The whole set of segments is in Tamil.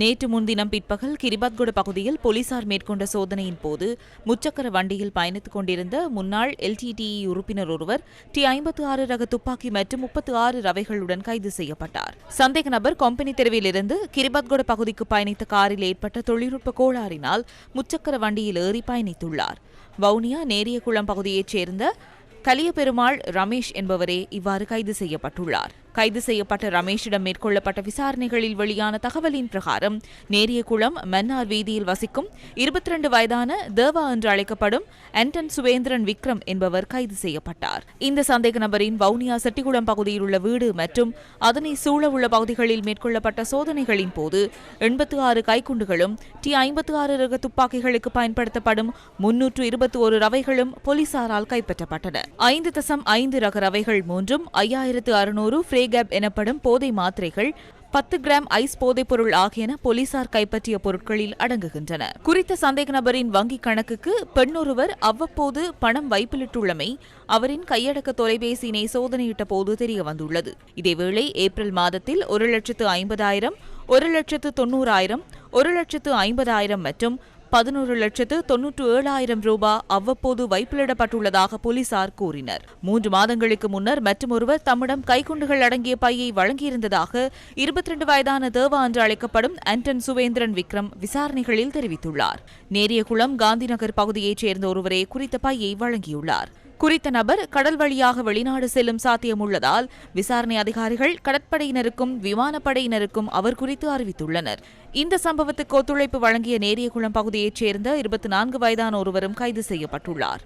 நேற்று முன்தினம் பிற்பகல் கிரிபத்குட பகுதியில் போலீசார் மேற்கொண்ட சோதனையின் போது முச்சக்கர வண்டியில் பயணித்துக் கொண்டிருந்த முன்னாள் எல்டிடிஇ உறுப்பினர் ஒருவர் டி ஐம்பத்து ஆறு ரக துப்பாக்கி மற்றும் முப்பத்து ஆறு ரவைகளுடன் கைது செய்யப்பட்டார். சந்தேக நபர் கொம்பனி தெருவிலிருந்து கிரிபத்குட பகுதிக்கு பயணித்த காரில் ஏற்பட்ட தொழில்நுட்ப கோளாறினால் முச்சக்கர வண்டியில் ஏறி பயணித்துள்ளார். வவுனியா நேரியகுளம் பகுதியைச் சேர்ந்த கலியபெருமாள் ரமேஷ் என்பவரே இவ்வாறு கைது செய்யப்பட்டுள்ளார். கைது செய்யப்பட்ட ரமேஷிடம் மேற்கொள்ளப்பட்ட விசாரணைகளில் வெளியான தகவலின் பிரகாரம் நேரியகுளம் மன்னார் வீதியில் வசிக்கும் இருபத்தி ரெண்டு வயதான தேவா என்று அழைக்கப்படும் ஆண்டன் சுவேந்திரன் விக்ரம் என்பவர் கைது செய்யப்பட்டார். இந்த சந்தேக நபரின் வவுனியா செட்டிகுளம் பகுதியில் உள்ள வீடு மற்றும் அதனை சூழவுள்ள பகுதிகளில் மேற்கொள்ளப்பட்ட சோதனைகளின் போது எண்பத்து ஆறு கைக்குண்டுகளும் டி ஐம்பத்து ஆறு ரக துப்பாக்கிகளுக்கு பயன்படுத்தப்படும் முன்னூற்று இருபத்தி ஒரு ரவைகளும் போலீசாரால் கைப்பற்றப்பட்டன. ஐந்து தசம் ஐந்து ரக ரவைகள் மூன்றும் ஐயாயிரத்து அறுநூறு ஃப்ரேகேப் எனப்படும் போதை மாத்திரைகள் பத்து கிராம் ஐஸ் போதைப்பொருள் ஆகியன போலீசார் கைப்பற்றிய பொருட்களில் அடங்குகின்றன. குறித்த சந்தேக நபரின் வங்கிக் கணக்குக்கு பெண்ணொருவர் அவ்வப்போது பணம் வைப்பிலிட்டுள்ளமை அவரின் கையடக்க தொலைபேசியினை சோதனையிட்ட போது தெரிய வந்துள்ளது இதேவேளை ஏப்ரல் மாதத்தில் ஒரு லட்சத்து ஐம்பதாயிரம் ஒரு லட்சத்து தொன்னூறாயிரம் ஒரு லட்சத்து ஐம்பதாயிரம் மற்றும் பதினோரு லட்சத்து தொன்னூற்று ஏழாயிரம் ரூபாய் அவ்வப்போது வைப்பிலிடப்பட்டுள்ளதாக போலீசார் கூறினர். மூன்று மாதங்களுக்கு முன்னர் மற்றொருவர் தம்மிடம் கைக்குண்டுகள் அடங்கிய பையை வழங்கியிருந்ததாக இருபத்தி ரெண்டு வயதான தேவா என்று அழைக்கப்படும் ஆண்டன் சுவேந்திரன் விக்ரம் விசாரணைகளில் தெரிவித்துள்ளார். நேரியகுளம் காந்திநகர் பகுதியைச் சேர்ந்த ஒருவரே குறித்த பையை வழங்கியுள்ளார். குறித்த நபர் கடல் வழியாக வெளிநாடு செல்லும் சாத்தியம் உள்ளதால் விசாரணை அதிகாரிகள் கடற்படையினருக்கும் விமானப்படையினருக்கும் அவர் குறித்து அறிவித்துள்ளனர். இந்த சம்பவத்துக்கு ஒத்துழைப்பு வழங்கிய நேரியகுளம் பகுதியைச் சேர்ந்த இருபத்தி நான்கு வயதான ஒருவரும் கைது செய்யப்பட்டுள்ளார்.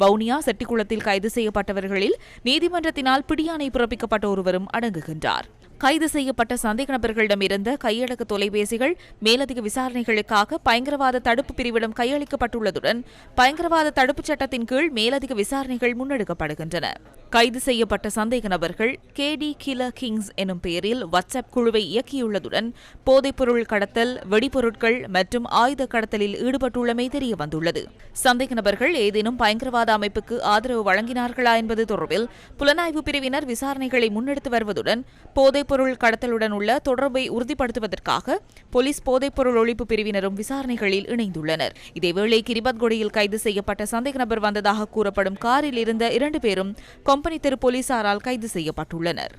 வவுனியா செட்டிக்குளத்தில் கைது செய்யப்பட்டவர்களில் நீதிமன்றத்தினால் பிடியாணை பிறப்பிக்கப்பட்ட ஒருவரும் அடங்குகின்றார். கைது செய்யப்பட்ட சந்தேக நபர்களிடம் இருந்த கையடக்க தொலைபேசிகள் மேலதிக விசாரணைகளுக்காக பயங்கரவாத தடுப்பு பிரிவிடம் கையளிக்கப்பட்டுள்ளதுடன் பயங்கரவாத தடுப்புச் சட்டத்தின் கீழ் மேலதிக விசாரணைகள் முன்னெடுக்கப்படுகின்றன. கைது செய்யப்பட்ட சந்தேக நபர்கள் கே டி கிலர் கிங்ஸ் எனும் பெயரில் வாட்ஸ்அப் குழுவை இயக்கியுள்ளதுடன் போதைப்பொருள் கடத்தல் வெடிபொருட்கள் மற்றும் ஆயுத கடத்தலில் ஈடுபட்டுள்ளமை தெரிய வந்துள்ளது. சந்தேக நபர்கள் ஏதேனும் பயங்கரவாத அமைப்புக்கு ஆதரவு வழங்கினார்களா என்பது தொடர்பில் புலனாய்வு பிரிவினர் விசாரணைகளை முன்னெடுத்து வருவதுடன் போதைப்பொருள் கடத்தலுடன் உள்ள தொடர்பை உறுதிப்படுத்துவதற்காக போலீஸ் போதைப்பொருள் ஒழிப்பு பிரிவினரும் விசாரணைகளில் இணைந்துள்ளனர். இதேவேளை கிரிபத்கொடியில் கைது செய்யப்பட்ட சந்தேக நபர் வந்ததாக கூறப்படும் காரில் இருந்த இரண்டு பேரும் கம்பெனி தெரு போலீசாரால் கைது செய்யப்பட்டுள்ளனர்.